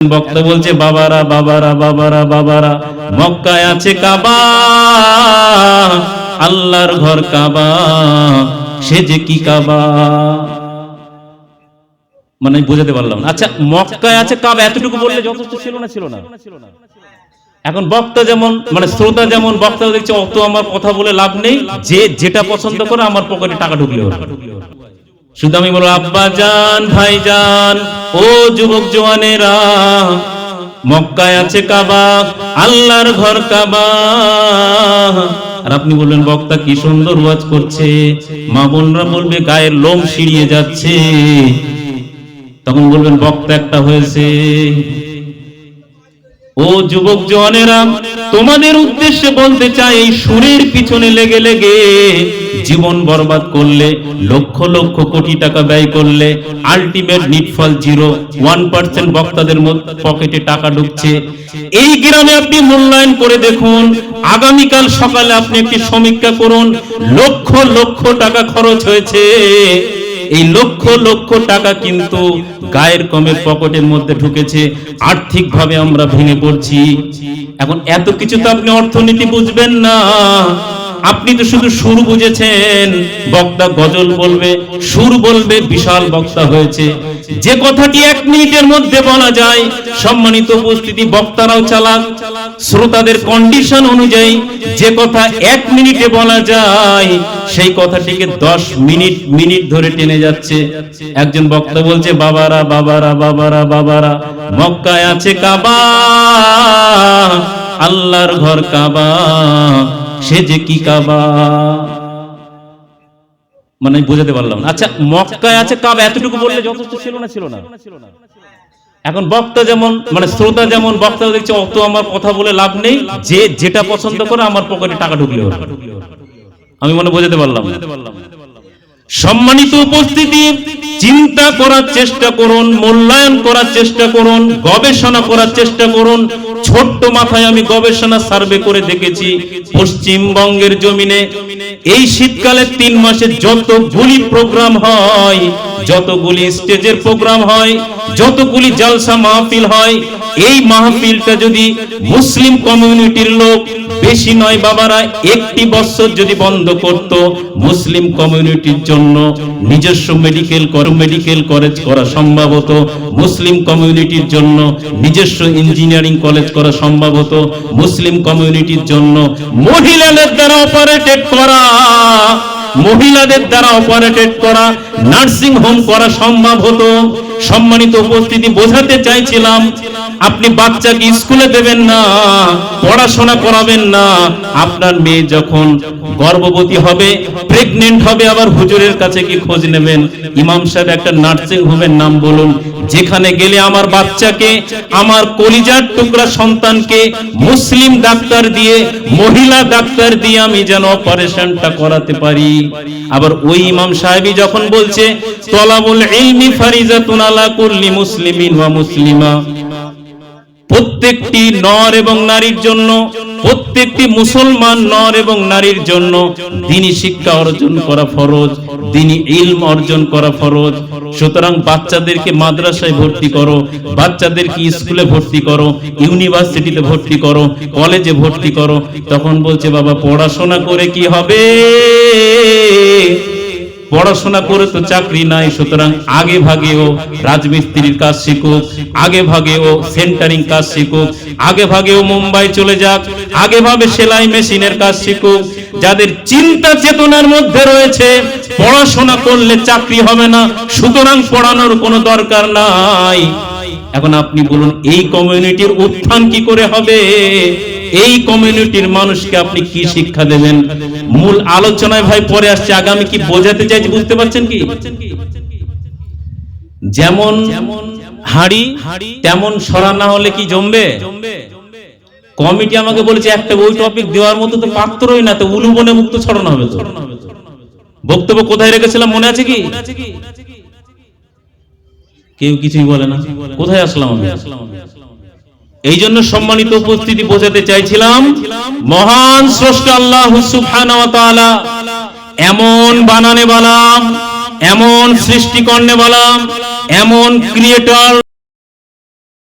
বক্তা বলছে, বাবারা বাবারা বাবারা বাবারা, মক্কায় আছে কাবা। আল্লাহর ঘর কাবা। সে যে কি কাবা? মানে বোঝাতে পারলাম আচ্ছা মক্কায় আছে কাবা, এতটুকু বললে যথেষ্ট ছিল না ছিল না? এখন বক্তা যেমন মানে শ্রোতা যেমন বক্তা দেখছে, অত আমার কথা বলে লাভ নেই, যে যেটা পছন্দ করে, আমার পকেটে টাকা ঢুকলে শুধু আমি বলব, আব্বা জান, ভাই জান ও যুবক জওয়ানেরা, মক্কায় আছে কাবা, আল্লাহর ঘর কাবা। আর আপনি বলবেন বক্তা কি সুন্দর ওয়াজ করছে। মা বোনরা বলবে, গায়ের লোম সিঁড়িয়ে যাচ্ছে। তখন বলবেন, বক্তা একটা হয়েছে। ও যুবক জোয়ানেরা তোমাদের উদ্দেশ্যে বলতে চাই এই সুরের পিছনে লেগে লেগে জীবন বরবাদ করলে, লক্ষ লক্ষ কোটি টাকা ব্যয় করলে আলটিমেট নিটফল জিরো ওয়ান পার্সেন্ট বক্তাদের পকেটে টাকা ঢুকছে। এই গ্রামে আপনি মূল্যায়ন করে দেখুন, আগামীকাল সকালে আপনি একটি সমীক্ষা করুন, লক্ষ লক্ষ টাকা খরচ হয়েছে। এই লক্ষ লক্ষ টাকা কিন্তু গায়ের কমের পকেটের মধ্যে ঢুকেছে, আর্থিকভাবে আমরা ভেঙে পড়ছি। এখন এত কিছু তো আপনি অর্থনীতি বুঝবেন না। আপনি তো শুধু সুর বুঝেছেন। বক্তা গজল বলবে, সুর বলবে, বিশাল বক্তা হয়েছে। যে কথাটি এক মিনিটের মধ্যে বলা যায়, সম্মানিত উপস্থিতি, বক্তারাও চালাক, শ্রোতাদের কন্ডিশন অনুযায়ী যে কথা এক মিনিটে বলা যায়, সেই কথাটিকে দশ মিনিট মিনিট ধরে টেনে যাচ্ছে। একজন বক্তা বলছে, বাবারা বাবারা বাবারা বাবারা, মক্কায় আছে কাবা, আল্লাহর ঘর কাবা। সে যে কি কাবা? মানে বোঝাতে পারলাম আচ্ছা মক্কায় আছে কাবা, এতটুকু বললে যথেষ্ট ছিল না ছিল না? এখন বক্তা যেমন মানে শ্রোতা যেমন, বক্তা দেখছে অত আমার কথা বলে লাভ নেই, যে যেটা পছন্দ করে আমার পকেটে টাকা ঢুকলে। আমি মনে বোঝাতে পারলাম সম্মানিত উপস্থিতি, চিন্তা করার চেষ্টা করুন, মূল্যায়ন করার চেষ্টা করুন, গবেষণা করার চেষ্টা করুন ছোট্ট মাথায় আমি গবেষণা সার্ভে করে দেখেছি, পশ্চিমবঙ্গের জমিনে। এই শীতকালে তিন মাসে যতগুলি প্রোগ্রাম হয় যতগুলি স্টেজের প্রোগ্রাম হয় যতগুলি জালসা মাহফিল হয়, এই মাহফিলটা যদি মুসলিম কমিউনিটির লোক বেশি নয় বাবারা, একটি বছর যদি বন্ধ করত মুসলিম কমিউনিটির জন্য নিজস্ব মেডিকেল মেডিকেল কলেজ করা সম্ভব হতো। মুসলিম কমিউনিটির জন্য নিজস্ব ইঞ্জিনিয়ারিং কলেজ করা সম্ভব হতো। মুসলিম কমিউনিটির জন্য মহিলাদের দ্বারা অপারেটেড করা, মহিলাদের দ্বারা অপারেটেড করা নার্সিং হোম করা সম্ভব হতো। সম্মানিত উপস্থিতি বোঝাতে চাইছিলাম, আপনি বাচ্চাকে স্কুলে দেবেন না, পড়াশোনা করাবেন না। আপনার মেয়ে যখন গর্ভবতী হবে প্রেগনেন্ট হবে, আবার হুজুরের কাছে কি খোঁজ নেবেন? ইমাম সাহেব একটা নার্সিং হোমের নাম বলুন, যেখানে গেলে আমার বাচ্চাকে, আমার কলিজার টুকরা সন্তানকে মুসলিম ডাক্তার দিয়ে, মহিলা ডাক্তার দিয়ে আমি যেন অপারেশনটা করাতে পারি। আবার ওই ইমাম সাহেবই যখন বলছে, তলাবুল ইলমি ফারিজাতুন আলা কুল্লি মুসলিমিন ওয়া মুসলিমা। প্রত্যেকটি নর এবং নারীর জন্য, প্রত্যেকটি মুসলমান নর এবং নারীর জন্য দিনী শিক্ষা অর্জন করা ফরজ দিনী ইলম অর্জন করা ফরজ। সুতরাং বাচ্চাদেরকে মাদ্রাসায় ভর্তি করো, বাচ্চাদেরকে স্কুলে ভর্তি করো, ইউনিভার্সিটিতে ভর্তি করো, কলেজে ভর্তি করো। তখন বলছে, বাবা, পড়াশোনা করে কি হবে? পড়াশোনা করে তো চাকরি নাই, সুতরাং আগে ভাগে ও রাজমিস্ত্রির কাজ শিখুক, আগে ভাগে ও সেন্টারিং কাজ শিখুক, আগে ভাগে ও মুম্বাই চলে যাক, আগে ভাবে সেলাই মেশিনের কাজ শিখুক, যাদের চিন্তা চেতনার মধ্যে রয়েছে, পড়াশোনা করলে চাকরি হবে না, সুতরাং পড়ানোর কোনো দরকার নাই। এখন আপনি বলুন, এই কমিউনিটির উত্থান কি করে হবে? এই কমিউনিটির মানুষকে আপনি কি শিক্ষা দেবেন? মূল আলোচনায় ভাই পরে আসছে, আগামী কি বোঝাতে চাইছি বুঝতে পারছেন কি? যেমন হাড়ি, তেমন সরা না হলে কি জমবে? কমিটি আমাকে বলেছে, একটা ওই টপিক দেওয়ার মতো তো পাত্রই না, তো উলুবনে মুক্ত ছড়ানো হবে বক্তব্য কোথায় রেখেছিলাম মনে আছে কি? কেউ কিছুই বলে না। কোথায় আসলাম আমি? এই জন্য সম্মানিত উপস্থিতি বোঝাতে চাইছিলাম, মহান স্রষ্ট আল্লাহ হুসুফান এমন বানানে বালাম এমন সৃষ্টিকর্ণে বালাম এমন ক্রিয়েটর